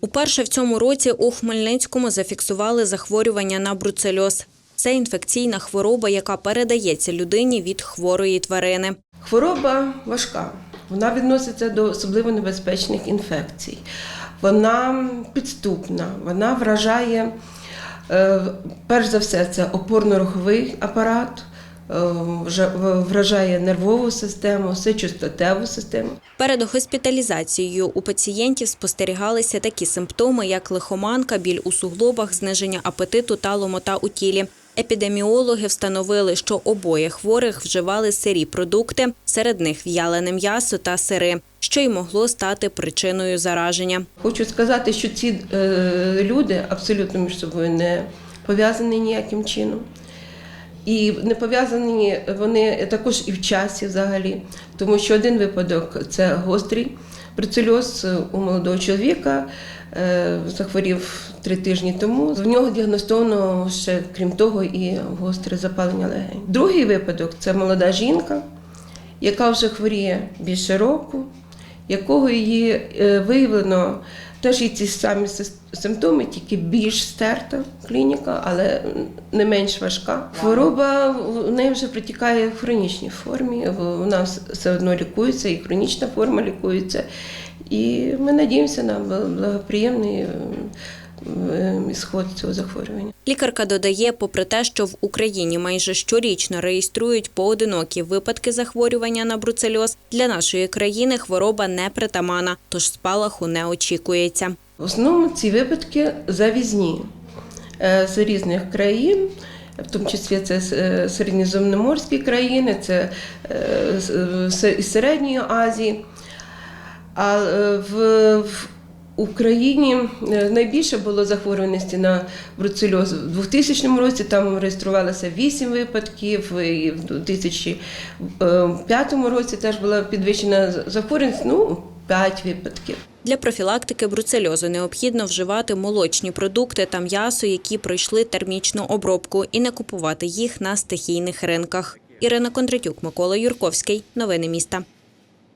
Уперше в цьому році у Хмельницькому зафіксували захворювання на бруцельоз. Це інфекційна хвороба, яка передається людині від хворої тварини. Хвороба важка. Вона відноситься до особливо небезпечних інфекцій. Вона підступна, вона вражає, е, перш за все, це опорно-руховий апарат, вражає нервову систему, сечостатеву систему. Перед госпіталізацією у пацієнтів спостерігалися такі симптоми, як лихоманка, біль у суглобах, зниження апетиту та ломота у тілі. Епідеміологи встановили, що обоє хворих вживали сирі продукти, серед них в'ялене м'ясо та сири, що й могло стати причиною зараження. Хочу сказати, що ці е, люди абсолютно між собою не пов'язані ніяким чином. І не пов'язані вони також і в часі взагалі, тому що один випадок це гострий бруцельоз у молодого чоловіка, е, захворів три тижні тому. В нього діагностовано ще, крім того, і гостре запалення легень. Другий випадок це молода жінка, яка вже хворіє більше року, якого її е, виявлено теж і ці самі симптоми, тільки більш стерта клініка, але не менш важка. Хвороба в неї вже протікає в хронічній формі. Вона все одно лікується, і хронічна форма лікується. І ми надіємося на благоприємний ісход цього захворювання. Лікарка додає, попри те, що в Україні майже щорічно реєструють поодинокі випадки захворювання на бруцельоз, для нашої країни хвороба не притамана, тож спалаху не очікується. В основному ці випадки завізні е, з різних країн, в тому числі це е, середньоземноморські країни, це е, з- із Середньої Азії. А в, Україні е, найбільше було захворюваності на бруцельоз в 2000 році. Там реєструвалося 8 випадків, і в 2005 році теж була підвищена захворюваність, ну, 5 випадків. Для профілактики бруцельозу необхідно вживати молочні продукти та м'ясо, які пройшли термічну обробку, і не купувати їх на стихійних ринках. Ірина Кондратюк, Микола Юрковський. Новини міста.